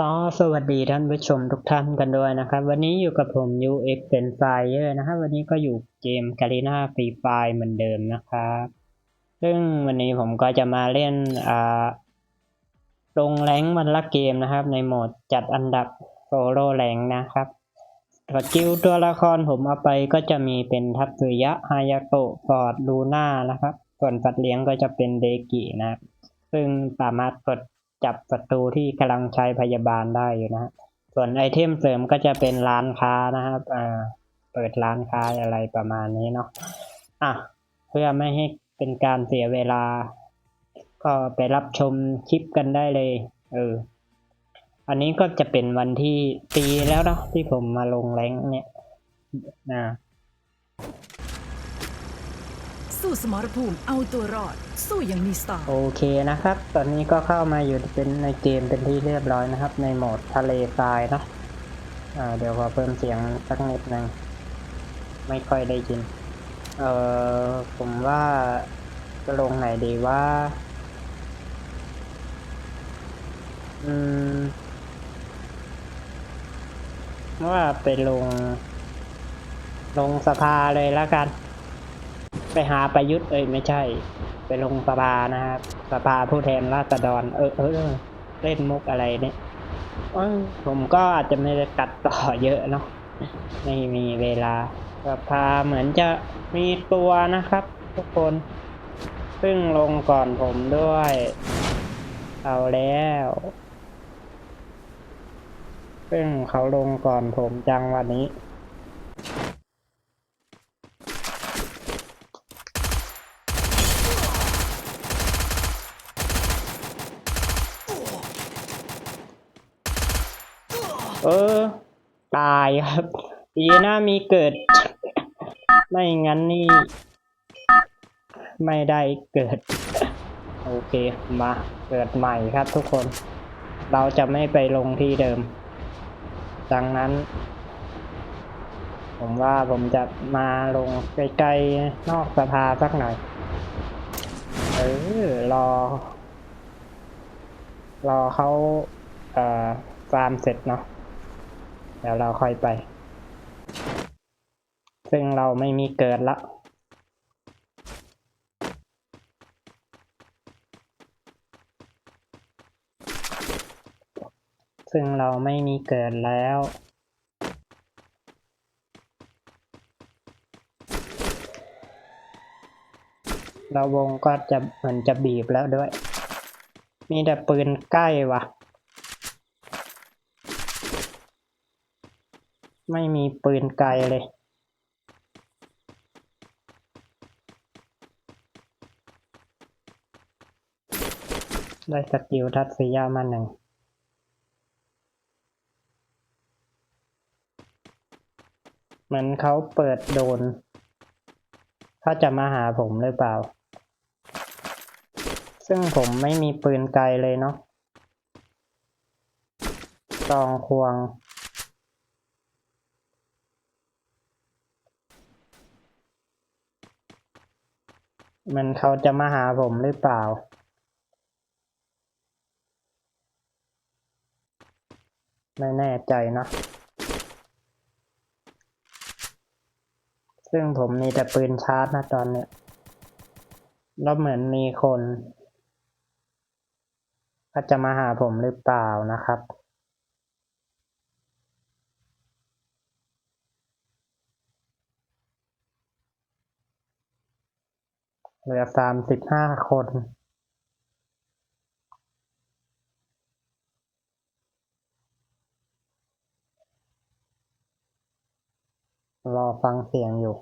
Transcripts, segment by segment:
ก็สวัสดีท่านผู้ชมทุกท่านกันด้วยนะครับ วันนี้อยู่กับผม UX เป็นไฟเยอร์นะครับวันนี้ก็อยู่เกม g a r e n a Free Fire เหมือนเดิมนะครับ ซึ่งวันนี้ผมก็จะมาเล่นอ่าลงแรงค์วันละเกมนะครับ ในโหมดจัดอันดับโซโล่แรงนะครับสกิลตัวละครผมเอาไปก็จะมีเป็นทัตสึยะฮายาโตะฟอร์ดลูน่านะครับ ส่วนสัตว์เลี้ยงก็จะเป็นเดกินะครับซึ่งสามารถกด จับศัตรูที่กำลังใช้พยาบาลได้อยู่นะส่วนไอเทมเสริมก็จะเป็นร้านค้านะครับอ่าเปิดร้านค้าอะไรประมาณนี้เนาะอะเพื่อไม่ให้เป็นการเสียเวลา ก็ไปรับชมคลิปกันได้เลย เออ อันนี้ก็จะเป็นวันที่ปีแล้วเนาะที่ผมมาลงแรงเนี่ยนะ สู้สมรภูมิเอาตัวรอด สู้อย่างมีสไตล์โอเคนะครับ ตอนนี้ก็เข้ามาอยู่เป็นในเกมเป็นที่เรียบร้อยนะครับ ในโหมดทะเลทรายเนะอ่าเดี๋ยวขอเพิ่มเสียงสักนิดหนึ่งไม่ค่อยได้ยิน เอ่อผมว่าจะลงไหนดีว่า อืม ว่าไปลง ลงสภาเลยแล้วกัน ไปหาประยุทธ์เอ้ยไม่ใช่ ไปลงสภานะครับสภาผู้แทนราษฎร เออเออเล่นมุกอะไรเนี้ยผมก็อาจจะไม่ได้ตัดต่อเยอะเนาะไม่มีเวลาสภาเหมือนจะมีตัวนะครับ ทุกคน ซึ่งลงก่อนผมด้วย เอาแล้วซึ่งเขาลงก่อนผมจังวันนี้ เออ ตายครับดีนะมีเกิด ไม่งั้นนี่ ไม่ได้เกิด โอเคมาเกิดใหม่ครับทุกคน เราจะไม่ไปลงที่เดิม ดังนั้น ผมว่าผมจะมาลงใกล้ๆนอกสภาสักหน่อย เออ รอ รอเขาเอ่อฟาร์มเสร็จเนาะ เดี๋ยวเราค่อยไป ซึ่งเราไม่มีเกิดละซึ่งเราไม่มีเกิดแล้ว เราวงก็จะเหมือนจะบีบแล้วด้วย มีแต่ปืนใกล้ว่ะ ไม่มีปืนไกลเลย ได้สกิลทัศสียามาหนึ่งเหมือนเขาเปิดโดนเขาจะมาหาผมหรือเปล่า ซึ่งผมไม่มีปืนไกลเลยเนาะตองควง มันเขาจะมาหาผมหรือเปล่า ไม่แน่ใจนะ ซึ่งผมมีแต่ปืนชาร์จนะตอนเนี้ยแล้วเหมือนมีคนเขาจะมาหาผมหรือเปล่านะครับ เหลือสามสิบห้าคน รอฟังเสียงอยู่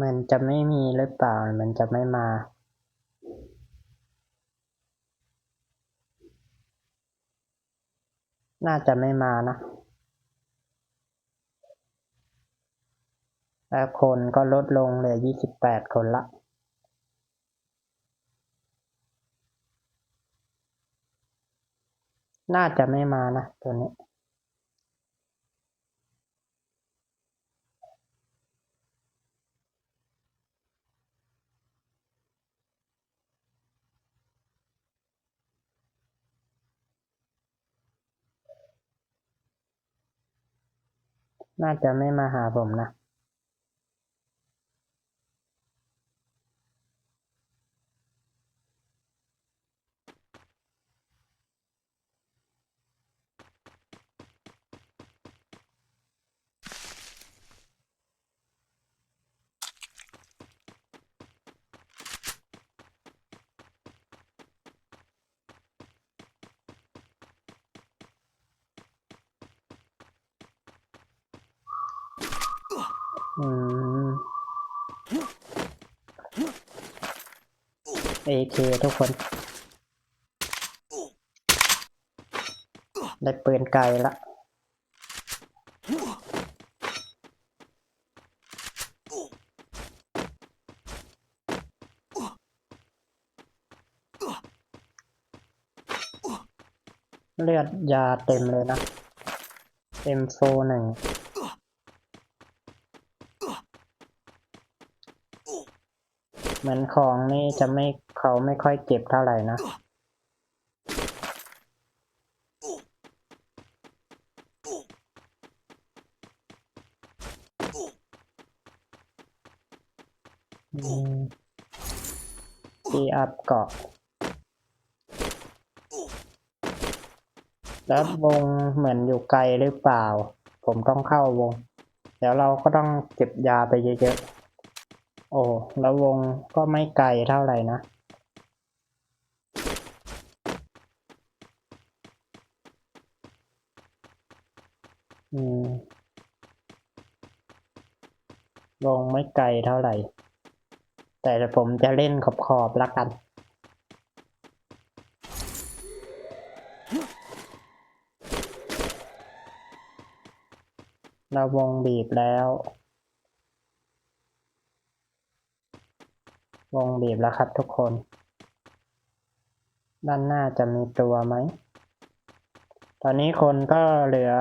มันจะไม่มีหรือเปล่า มันจะไม่มา น่าจะไม่มานะแล้วคนก็ลดลงเหลือยี่สิบแปดคนละ น่าจะไม่มานะตัวนี้ น่าจะไม่มาหาผมนะ เอืม AK ทุกคน ได้ปืนไกลละเลือดยาเต็มเลยนะ เต็มโฟหนึ่ง เหมือนของนี่จะไม่เขาไม่ค่อยเก็บเท่าไหร่นะตีอัพเกาะ แล้ววงเหมือนอยู่ไกลหรือเปล่า ผมต้องเข้าวง เดี๋ยวเราก็ต้องเก็บยาไปเยอะๆ โอ้ แล้ววงก็ไม่ไกลเท่าไหร่นะ อืม วงไม่ไกลเท่าไหร่ แต่ผมจะเล่นขอบขอบละกัน เราวงบีบแล้ว วงบีบแล้วครับทุกคน ด้านหน้าจะมีตัวไหม ตอนนี้คนก็เหลือ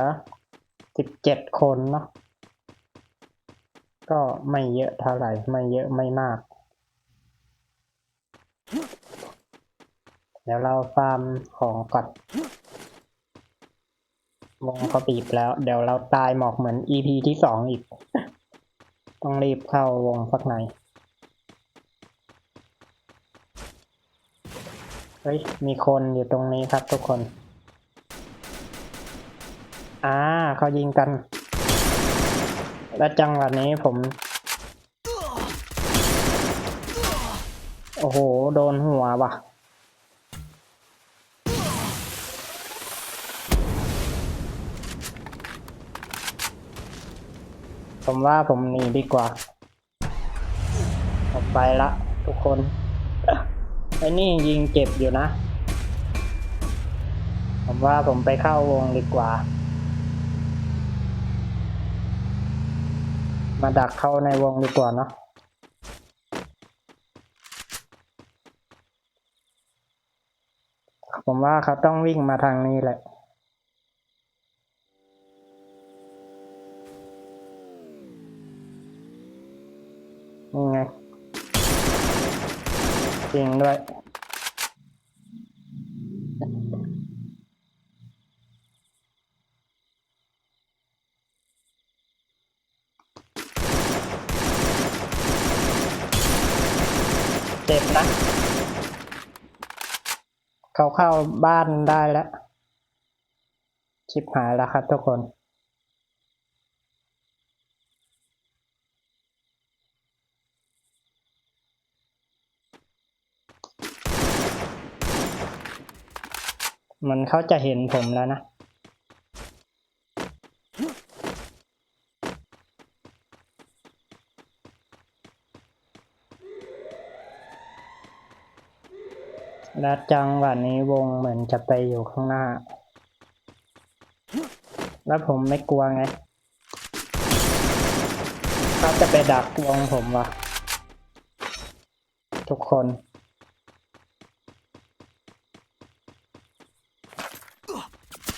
สิบเจ็ดคนเนาะ ก็ไม่เยอะเท่าไหร่ ไม่เยอะไม่มาก เดี๋ยวเราฟาร์มของก่อนวงเขาบีบแล้ว เดี๋ยวเราตายหมอกเหมือน EP ที่สองอีก ต้องรีบเข้าวงสักหน่อย เฮ้ย มีคนอยู่ตรงนี้ครับทุกคน อ่า เขายิงกัน และจังหวะนี้ผม โอ้โห โดนหัวว่ะ ผมว่าผมหนีดีกว่า ผมไปละทุกคน อ้นี่ยิงเจ็บอยู่นะ ผมว่าผมไปเข้าวงดีกว่า มาดักเข้าในวงดีกว่าเนาะผมว่าเขาต้องวิ่งมาทางนี้แหละ นี่ไง จริงด้วย เจ็บนะ เขาเข้าบ้านได้แล้ว ชิบหายแล้วครับทุกคน มันเขาจะเห็นผมแล้วนะ และจังหวะนี้วงเหมือนจะไปอยู่ข้างหน้า แล้วผมไม่กลัวไงเขาจะไปดักวงผมวะทุกคน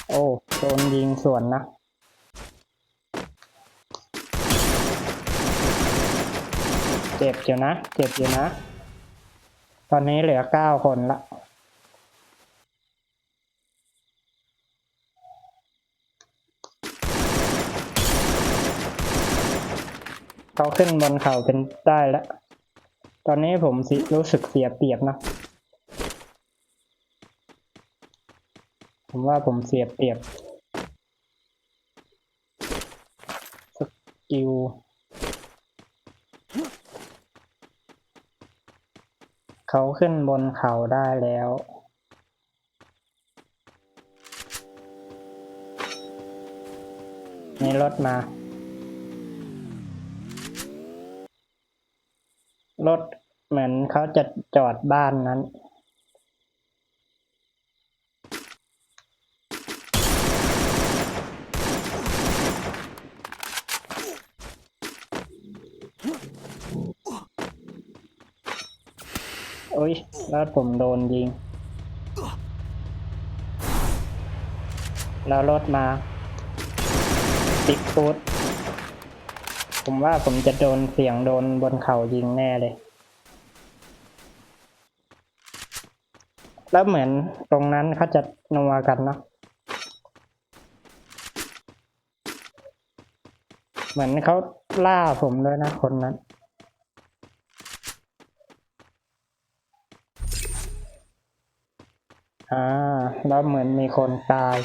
โอ้โดน ยิงสวนนะ เจ็บอยู่นะ เจ็บอยู่นะ ตอนนี้เหลือเก้าคนละเขาขึ้นบนเขาเป็นได้แล้ว ตอนนี้ผมสิรู้สึกเสียเปรียบนะ ผมว่าผมเสียเปรียบ กิลเขาขึ้นบนเขาได้แล้ว มีรถมา รถเหมือนเขาจะจอดบ้านนั้น โอ้ยแล้วผมโดนยิง แล้วรถมาติดฟูดผมว่าผมจะโดนเสียงโดนบนเขายิงแน่เลย แล้วเหมือนตรงนั้นเขาจะนัวกันเนาะเหมือนเขาล่าผมด้วยนะคนนั้น อ่าแล้วเหมือนมีคนตาย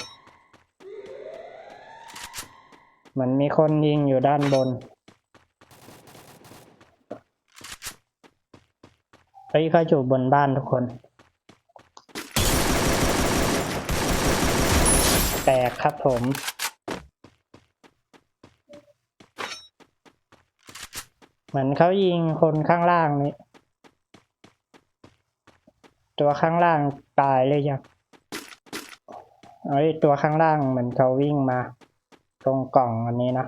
เหมือนมีคนยิงอยู่ด้านบนเฮ้ยเขาอยู่บนบ้านทุกคน แตกครับผมเหมือนเขายิงคนข้างล่างนี้ ตัวข้างล่างตายเลยยังเอ้ยตัวข้างล่างเหมือนเขาวิ่งมา ตรงกล่องอันนี้นะ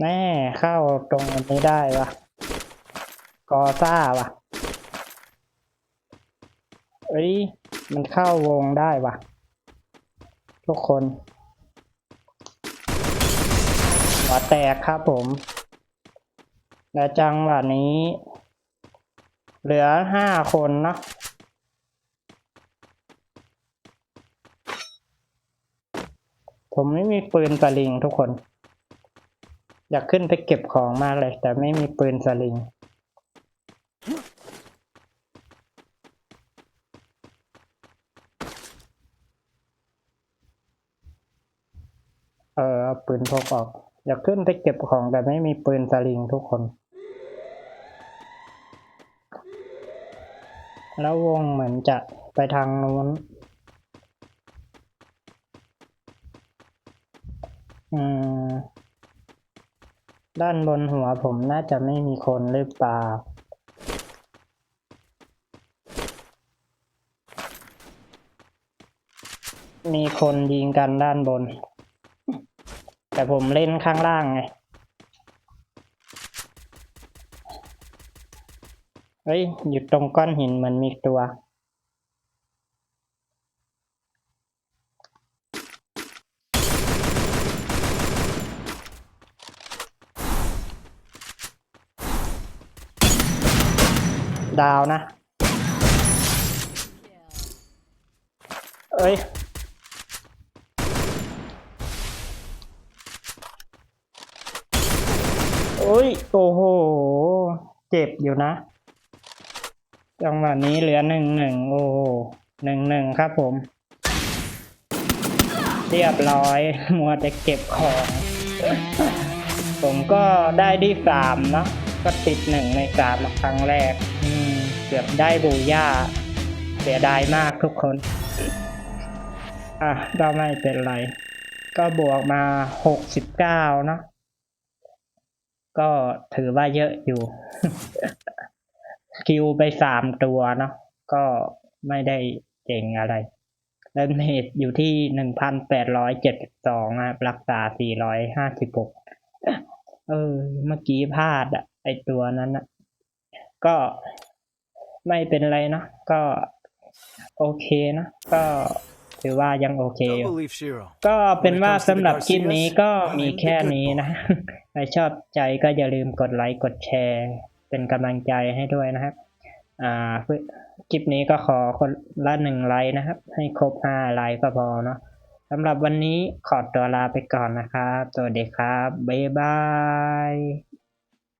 แน่เข้าตรงนนี้ได้วะกอซ่าวะเอ้ย มันเข้าวงได้วะ ทุกคนหัวแตกครับผม และจังหวะนี้ เหลือห้าคนนะผมไม่มีปืนสลิงทุกคน อยากขึ้นไปเก็บของมากเลย แต่ไม่มีปืนสลิง เอาปืนพกออก อยากขึ้นไปเก็บของแต่ไม่มีปืนสลิงทุกคน แล้ววงเหมือนจะไปทางนู้น อืม ด้านบนหัวผมน่าจะไม่มีคนหรือเปล่ามีคนยิงกันด้านบน แต่ผมเล่นข้างล่างไง เฮ้ย อยู่ตรงก้อนหินเหมือนมีตัว ดาวนะ เอ้ย อ้ย โอ้โห เจ็บอยู่นะ จังหวะนี้เหลือหนึ่งหนึ่งโอ้หนึ่งหนึ่งครับผม เรียบร้อย มัวแต่เก็บของ ผมก็ได้ที่สามเนะก็ติดหนึ่งในสามครั้งแรก เกือบได้บูย่า เสียดายมากทุกคน อะ ก็ไม่เป็นไร ก็บวกมาหกสิบเก้านะ ก็ถือว่าเยอะอยู่ คิวไปสามตัวเนาะก็ไม่ได้เจ๋งอะไรเริ่มเหตุอยู่ที่หนึ่งพันแปดร้อยเจ็ดสองครับรักษาสี่ร้อยห้าสิบหกเออ เมื่อกี้พลาดอะไอตัวนั้นอะก็ไม่เป็นไรเนาะก็โอเคนะก็ ถือว่ายังโอเคอยู่ Don't believe Shiro. ก็เป็นว่าสำหรับคลิปนี้ก็มีแค่นี้นะใครชอบใจก็อย่าลืมกดไลค์กดแชร์ เป็นกำลังใจให้ด้วยนะครับ อ่าเพื่อคลิปนี้ก็ขอคนละหนึ่งไลค์นะครับ ให้ครบห้าไลค์ก็พอเนาะสำหรับวันนี้ขอตัวลาไปก่อนนะครับ สวัสดีครับ บ๊ายบาย